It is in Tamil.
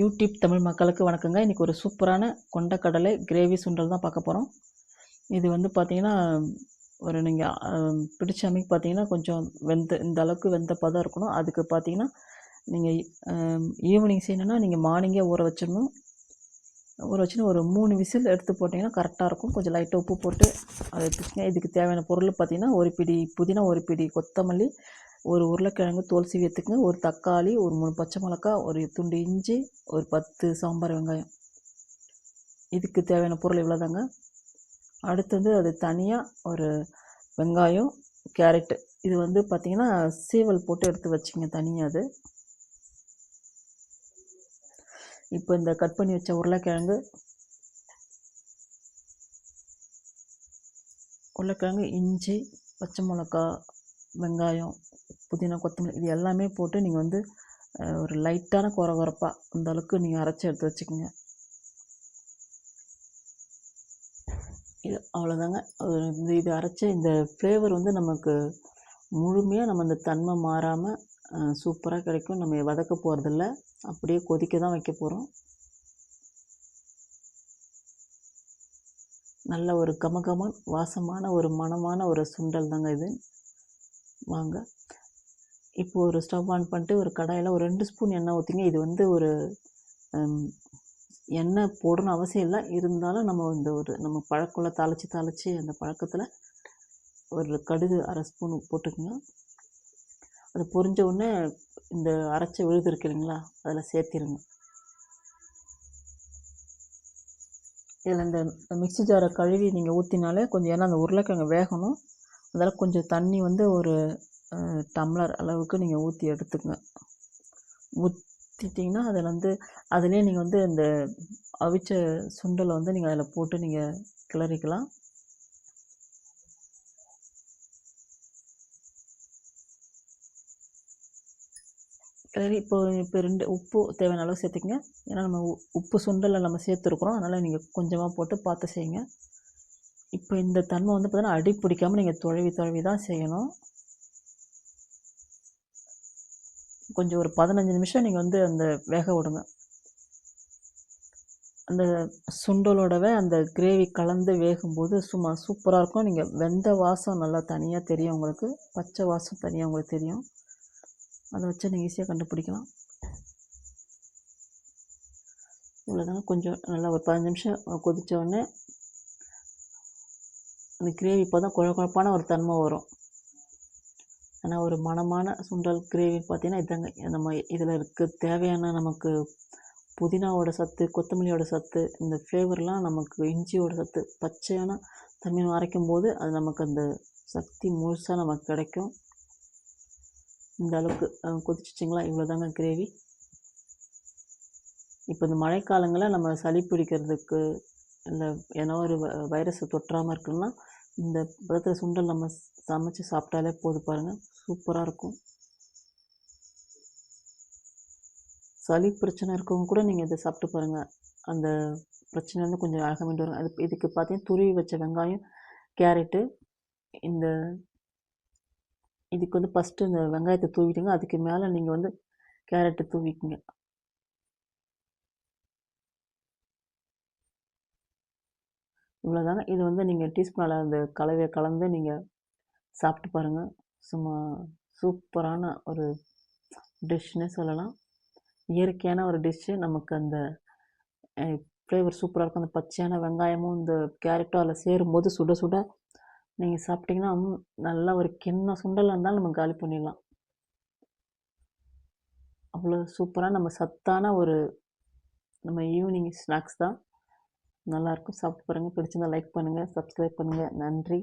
யூடியூப் தமிழ் மக்களுக்கு வணக்கங்க. இன்றைக்கி ஒரு சூப்பரான கொண்டக்கடலை கிரேவி சுண்டல் தான் பார்க்க போகிறோம் இது வந்து பார்த்திங்கன்னா ஒரு நீங்கள் பிடிச்ச அமைக்கு பார்த்தீங்கன்னா கொஞ்சம் வெந்த இந்த அளவுக்கு வெந்த பதம் இருக்கணும். அதுக்கு பார்த்தீங்கன்னா நீங்கள் ஈவினிங் செய்யணும்னா நீங்கள் மார்னிங்கே ஊற வச்சிடணும். ஊற வச்சுன்னு ஒரு மூணு விசில் எடுத்து போட்டிங்கன்னா கரெக்டாக இருக்கும். கொஞ்சம் லைட்டாக உப்பு போட்டு அதை எடுத்துக்கங்க. இதுக்கு தேவையான பொருள் பார்த்திங்கன்னா ஒரு பிடி புதினா ஒரு பிடி கொத்தமல்லி ஒரு உருளைக்கிழங்கு தோல் சீவி எடுத்துக்கங்க. ஒரு தக்காளி ஒரு மூணு பச்சை மிளகா ஒரு துண்டு இஞ்சி ஒரு பத்து சாம்பார் வெங்காயம். இதுக்கு தேவையான பொருள் இவ்வளோதாங்க அடுத்தது அது தனியாக ஒரு வெங்காயம் கேரட்டு இது வந்து பார்த்திங்கன்னா சீவல் போட்டு எடுத்து வச்சிங்க தனியாக அது. இப்போ இந்த கட் பண்ணி வச்ச உருளைக்கிழங்கு உருளைக்கிழங்கு இஞ்சி பச்சை மிளகா வெங்காயம் புதினா கொத்தமல்லி இது எல்லாமே போட்டு நீங்கள் வந்து ஒரு லைட்டான குற குறப்பாக அந்தளவுக்கு நீங்கள் அரைச்சி எடுத்து வச்சுக்கோங்க. இது அவ்வளோதாங்க இந்த இது அரைச்ச இந்த ஃப்ளேவர் வந்து நமக்கு முழுமையாக நம்ம அந்த தன்மை மாறாமல் சூப்பராக கிடைக்கும். நம்ம வதக்க போகிறதில்ல அப்படியே கொதிக்க தான் வைக்க போகிறோம் நல்ல ஒரு கமகமன் வாசமான ஒரு மனமான ஒரு சுண்டல் தாங்க இது. வாங்க. இப்போ ஒரு ஸ்டவ் ஆன் பண்ணிட்டு ஒரு கடாயில் ஒரு ரெண்டு ஸ்பூன் எண்ணெய் ஊற்றிங்க இது வந்து ஒரு எண்ணெய் போடணும் அவசியம் இல்லை. இருந்தாலும் நம்ம இந்த ஒரு நம்ம பழக்கம்ல தாளித்து தாளித்து அந்த பழக்கத்தில் ஒரு கடுகு அரை ஸ்பூன் போட்டுக்கோங்க. அது பொரிஞ்ச உடனே இந்த அரைச்ச விழுது இருக்கு இல்லைங்களா அதில் சேர்த்திருங்க. இதில் இந்த மிக்சி ஜாரை கழுவி நீங்கள் ஊற்றினாலே கொஞ்சம் ஏன்னா அந்த உருளைக்கிழங்கு வேகணும். அதில் கொஞ்சம் தண்ணி வந்து ஒரு டம்ளர் அளவுக்கு நீங்கள் ஊற்றி எடுத்துக்கங்க. ஊற்றிட்டிங்கன்னா அதில் வந்து அதிலே நீங்கள் வந்து இந்த அவிச்ச சுண்டலை வந்து நீங்கள் அதில் போட்டு நீங்கள் கிளறிக்கலாம். கிளறி இப்போ இப்போ ரெண்டு உப்பு தேவையான அளவு சேர்த்துக்கங்க. ஏன்னா நம்ம உப்பு சுண்டலை நம்ம சேர்த்துருக்குறோம். அதனால் நீங்கள் கொஞ்சமாக போட்டு பார்த்து செய்யுங்க. இப்போ இந்த தன்மை வந்து பார்த்தீங்கன்னா அடி பிடிக்காமல் நீங்கள் தொழவி தொழவி தான் செய்யணும். கொஞ்சம் ஒரு பதினஞ்சு நிமிஷம் நீங்கள் வந்து அந்த வேக விடுங்க. அந்த சுண்டலோடவே அந்த கிரேவி கலந்து வேகும்போது சும்மா சூப்பராக இருக்கும். நீங்கள் வெந்த வாசம் நல்லா தனியாக தெரியும் உங்களுக்கு. பச்சை வாசம் தனியாக உங்களுக்கு தெரியும். அதை வச்சு நீங்கள் ஈஸியாக கண்டுபிடிக்கலாம். இவ்வளோதாங்க கொஞ்சம் நல்லா ஒரு பதினஞ்சு நிமிஷம் கொதித்த உடனே அந்த கிரேவி இப்போ தான் குழ குழப்பான ஒரு தன்மை வரும். ஆனால் ஒரு மணமான சுண்டல் கிரேவி பார்த்திங்கன்னா இதாங்க. நம்ம இதில் இருக்க தேவையான நமக்கு புதினாவோட சத்து கொத்தமல்லியோட சத்து இந்த ஃப்ளேவர்லாம் நமக்கு இஞ்சியோட சத்து பச்சையான தண்ணியில் அரைக்கும் போது அது நமக்கு அந்த சக்தி முழுசாக நமக்கு கிடைக்கும். இந்த அளவுக்கு கொதிச்சிச்சிங்களா? இவ்வளோ தாங்க கிரேவி. இப்போ இந்த மழைக்காலங்களில் நம்ம சளி பிடிக்கிறதுக்கு இல்லை ஏன்னா ஒரு வைரஸை தொற்றாமல் இருக்குன்னா இந்த பதத்தில் சுண்டல் நம்ம சமைச்சு சாப்பிட்டாலே போது பாருங்கள் சூப்பராக இருக்கும். சளி பிரச்சனை இருக்கவங்க கூட நீங்கள் இதை சாப்பிட்டு பாருங்கள் அந்த பிரச்சனைலேருந்து கொஞ்சம் அழகாக மீண்டு வரும். அது இதுக்கு பார்த்தீங்கன்னா துருவி வச்ச வெங்காயம் கேரட்டு இந்த இதுக்கு வந்து ஃபஸ்ட்டு இந்த வெங்காயத்தை தூவிட்டுங்க அதுக்கு மேலே நீங்கள் வந்து கேரட்டு தூவிக்குங்க. இவ்வளோதாங்க இது வந்து நீங்கள் டீஸ்பூனால் அந்த கலவையை கலந்து நீங்கள் சாப்பிட்டு பாருங்கள் சும்மா சூப்பரான ஒரு டிஷ்னே சொல்லலாம். இயற்கையான ஒரு டிஷ்ஷு. நமக்கு அந்த ஃப்ளேவர் சூப்பராக இருக்கும். அந்த பச்சையான வெங்காயமும் இந்த கேரட்டும் அதில் சேரும்போது சுட சுட நீங்கள் சாப்பிட்டிங்கன்னா நல்லா ஒரு கிண்ணம் சுண்டலாக இருந்தாலும் நம்ம காலி பண்ணிடலாம். அவ்வளோ சூப்பராக நம்ம சத்தான ஒரு நம்ம ஈவினிங் ஸ்நாக்ஸ் தான். நல்லாயிருக்கும். சாப்பிட்டு பாருங்கள் பிடிச்சிருந்தால் லைக் பண்ணுங்கள் சப்ஸ்கிரைப் பண்ணுங்கள் நன்றி.